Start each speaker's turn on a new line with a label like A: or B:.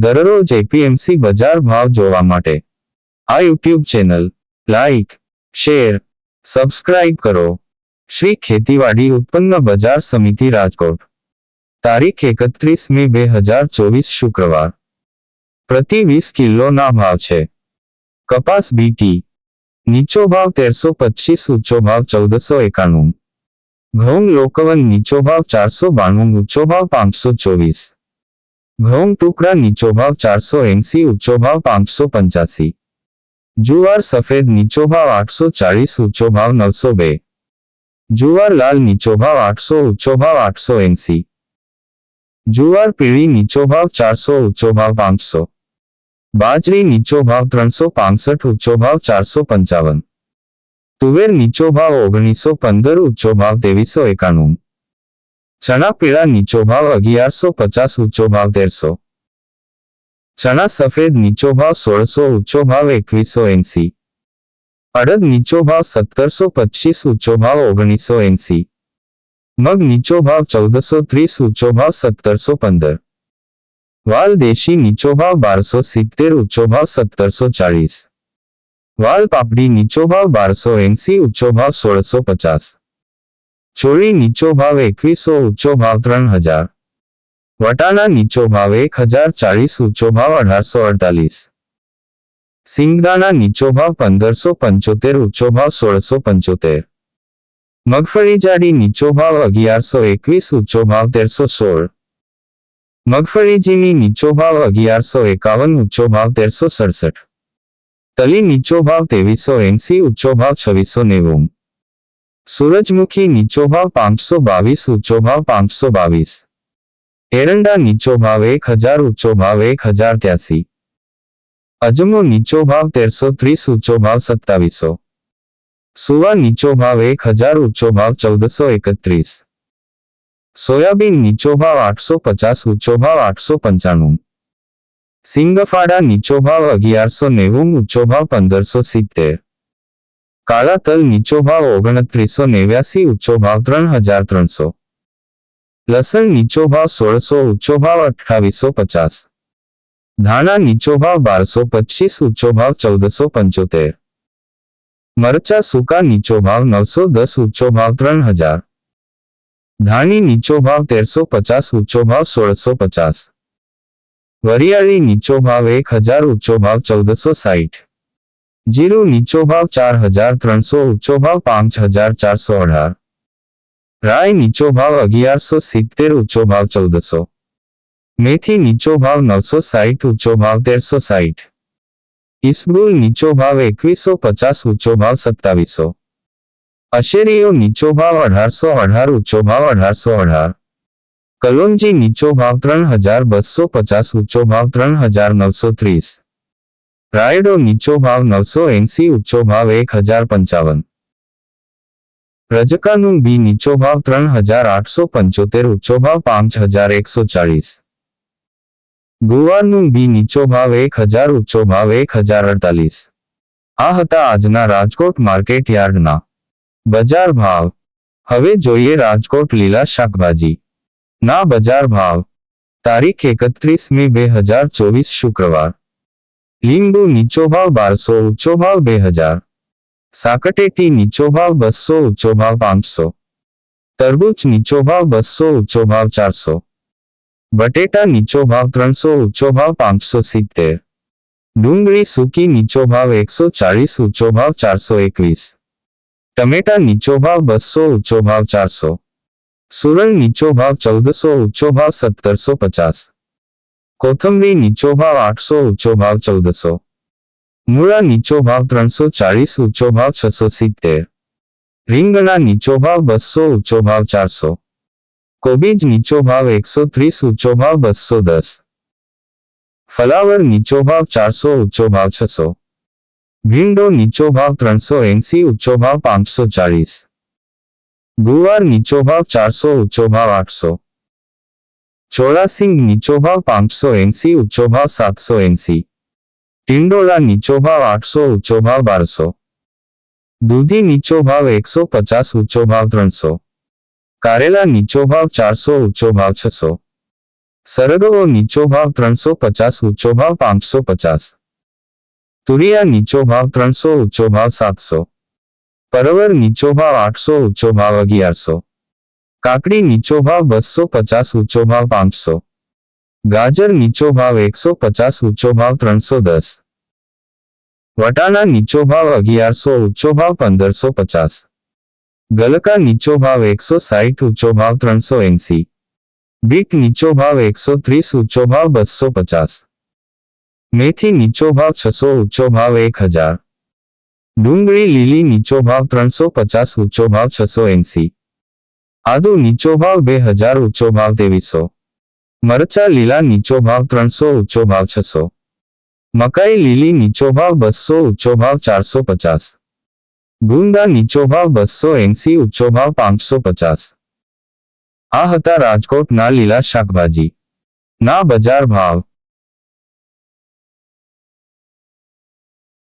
A: દરરોજ એપીએમસી બજાર ભાવ જોવા માટે. આ YouTube channel, like, share, subscribe કરો. શ્રી ખેતીવાડી ઉત્પન્ન બજાર સમિતિ રાજકોટ. તારીખ એકત્રીસ મે બે હજાર ચોવીસ શુક્રવાર. પ્રતિ વીસ કિલોના ભાવ છે. કપાસ બીટી નીચો ભાવ તેરસો પચીસ, ઊંચો ભાવ ચૌદસો એકાણું. ઘઉં લોકવન નીચો ભાવ ચારસો બાણું, ઊંચો ભાવ પાંચસો ચોવીસ. ઘઉં ટુકડા નીચો ભાવ ચારસો એંસી, ઊંચો ભાવ પાંચસો પંચ્યાસી. જુવાર સફેદ નીચો ભાવ આઠસો ચાળીસ, ઊંચો ભાવ નવસો બે. જુવાર લાલ નીચો ભાવ આઠસો, ઊંચો ભાવ આઠસો એંસી. જુવાર પીળી નીચો ભાવ ચારસો, ઊંચો ભાવ પાંચસો. બાજરી નીચો ભાવ ત્રણસો પાંસઠ, ઊંચો ભાવ ચારસો પંચાવન. તુવેર નીચો ભાવ ઓગણીસો પંદર, ઊંચો ભાવ ત્રેવીસો એકાણું. ચણા પીળા નીચો ભાવ અગિયારસો પચાસ ઊંચો ભાવ તેરસો ચણા સફેદ નીચો ભાવ સોળસો ઊંચો ભાવ એકવીસો એંસી અડદ નીચો ભાવ સત્તરસો પચીસ ઊંચો ભાવ ઓગણીસો એંસી મગ નીચો ભાવ ચૌદસો ત્રીસ ઊંચો ભાવ સત્તરસો પંદર વાલ દેશી નીચો ભાવ બારસો સિત્તેર ઊંચો ભાવ સત્તરસો ચાળીસ વાલ પાપડી નીચો ભાવ બારસો એંસી ઊંચો ભાવ સોળસો પચાસ ચોળી નીચો ભાવ એકવીસો ઊંચો ભાવ ત્રણ હજાર વટાણા નીચો ભાવ એક હજાર ચાળીસ ઊંચો ભાવ અઢારસો અડતાલીસ સિંગદાણા નીચો ભાવ પંદરસો પંચોતેર ઊંચો ભાવ સોળસો પંચોતેર મગફળી જાડી નીચો ભાવ અગિયારસો એકવીસ ઊંચો ભાવ તેરસો સોળ મગફળી ઝીણી નીચો ભાવ અગિયારસો એકાવન ઊંચો ભાવ તેરસો સડસઠ તલી નીચો ભાવ ત્રેવીસો એંસી ઊંચો ભાવ છવ્વીસો નેવું સૂરજમુખી નીચો ભાવ પાંચસો બાવીસ ઊંચો ભાવ પાંચસો બાવીસ એરંડા નીચો ભાવ એક હજાર ઊંચો ભાવ એક હજાર ત્યાસી અજમો નીચો ભાવ તેરસો ત્રીસ ઊંચો ભાવ સત્તાવીસો સુવા નીચો ભાવ એક હજાર ઊંચો ભાવ ચૌદસો એકત્રીસ સોયાબીન નીચો ભાવ આઠસો પચાસ ઊંચો ભાવ આઠસો પંચાણું સિંગફાડા નીચો ભાવ અગિયારસો નેવું ઊંચો ભાવ પંદરસો સિત્તેર કાળા તલ નીચો ભાવ ઓગણત્રીસો નેવ્યાસી ઊંચો ભાવ ત્રણ હજાર ત્રણસો લસણ નીચો ભાવ સોળસો ઊંચો ભાવ અઠ્ઠાવીસો પચાસ ધાણા નીચો ભાવ બારસો પચીસ ઊંચો ભાવ ચૌદસો પંચોતેર મરચા સૂકા નીચો ભાવ નવસો દસ ઊંચો ભાવ ત્રણ હજાર ધાણી નીચો ભાવ તેરસો પચાસ ઊંચો ભાવ સોળસો પચાસ વરિયાળી નીચો ભાવ એક હજાર ઊંચો ભાવ ચૌદસો સાઠ જીરું નીચો ભાવ ચાર હજાર ત્રણસો ઊંચો ભાવ પાંચ હજાર ચારસો અઢાર રાય નીચો ભાવ અગિયારસો સિત્તેર ઊંચો ભાવ ચૌદસો મેથી નીચો ભાવ નવસો સાઠ ઊંચો ભાવ તેરસો સાઠ ઇસબુલ નીચો ભાવ એકવીસો પચાસ ઊંચો ભાવ સત્તાવીસો અશેરીઓ નીચો ભાવ અઢારસો અઢાર ઊંચો ભાવ અઢારસો અઢાર કલોંજી નીચો ભાવ ત્રણ હજાર બસો પચાસ ઊંચો ભાવ ત્રણ હજાર નવસો ત્રીસ રાયડો નીચો ભાવ નવસો એંસી, ઊંચો ભાવ એક હજાર પંચાવન. રજકાનું બી નીચો ભાવ ત્રણ હજાર આઠસો પંચોતેર, ઊંચો ભાવ પાંચ હજાર એકસો ચાલીસ ગુવારનું બી નીચો ભાવ એક હજાર, ઊંચો ભાવ એક હજાર અડતાલીસ. આ હતા આજના રાજકોટ માર્કેટ યાર્ડના બજાર ભાવ. હવે જોઈએ રાજકોટ લીલા શાકભાજી. ના બજાર ભાવ. તારીખ એકત્રીસ મે બે હજાર ચોવીસ શુક્રવાર. લીંબુ નીચો ભાવ બારસો ઊંચો ભાવ બે હજાર સાકટેટી નીચો ભાવ બસો ઊંચો ભાવ પાંચસો તરબૂચ નીચો ભાવ બસો ઊંચો ભાવ ચારસો બટેટા નીચો ભાવ ત્રણસો ઊંચો ભાવ પાંચસો સિત્તેર ડુંગળી સૂકી નીચો ભાવ એકસો ચાળીસ ઊંચો ભાવ ચારસો એકવીસ ટમેટા નીચો ભાવ બસો ઊંચો ભાવ ચારસો સુરલ નીચો ભાવ ચૌદસો ઊંચો ભાવ સત્તરસો પચાસ કોથમરી નીચો ભાવ આઠસો, ઊંચો ભાવ ચૌદસો. મૂળા નીચો ભાવ ત્રણસો ચાળીસ, ઊંચો ભાવ છસો સિત્તેર. રીંગણા નીચો ભાવ બસો, ઊંચો ભાવ ચારસો. કોબીજ નીચો ભાવ એકસો ત્રીસ, ઊંચો ભાવ બસો દસ. ફલાવર નીચો ભાવ ચારસો, ઊંચો ભાવ છસો. ભીંડો નીચો ભાવ ત્રણસો એંસી, ઊંચો ભાવ પાંચસો ચાળીસ. ગુવાર નીચો ભાવ ચારસો, ઊંચો ભાવ આઠસો. ચોરાસિંગ નીચો ભાવ પાંચસો એંસી ઊંચો ભાવ સાતસો એંસી. ટિંડોળા નીચો ભાવ આઠસો ઊંચો ભાવ બારસો. દૂધી નીચો ભાવ એકસો પચાસ ઊંચો ભાવ ત્રણસો. કારેલા નીચો ભાવ ચારસો ઊંચો ભાવ છસો. સરગવો નીચો ભાવ ત્રણસો પચાસ ઊંચો ભાવ પાંચસો પચાસ. તુરિયા નીચો ભાવ ત્રણસો ઊંચો ભાવ સાતસો. પરવર નીચો ભાવ આઠસો ઊંચો ભાવ અગિયારસો. કાકડી નીચો ભાવ બસો પચાસ ઊંચો ભાવ પાંચસો ગાજર નીચો ભાવ એકસો પચાસ ઊંચો ભાવ ત્રણસો દસ વટાણા નીચો ભાવ અગિયારસો ઊંચો ભાવ પંદરસો પચાસ ગલકા નીચો ભાવ એકસો સાઠ ઊંચો ભાવ ત્રણસો એંસી બીટ નીચો ભાવ એકસો ત્રીસ ઊંચો ભાવ બસો પચાસ મેથી નીચો ભાવ છસો ઊંચો ભાવ એક હજાર ડુંગળી લીલી નીચો ભાવ ત્રણસો પચાસ ઊંચો ભાવ છસો એંસી આદુ નીચો ભાવ બે હજાર ઊંચો ભાવ ત્રેવીસો મરચા લીલા નીચો ભાવ ત્રણસો ઊંચો ભાવ છસો. મકાઈ લીલી નીચો ભાવ બસો ઊંચો ભાવ ચારસો પચાસ. ગુંદા નીચો ભાવ બસો એંસી ઊંચો ભાવ પાંચસો પચાસ. આ હતા રાજકોટના લીલા શાકભાજી. ના બજાર ભાવ.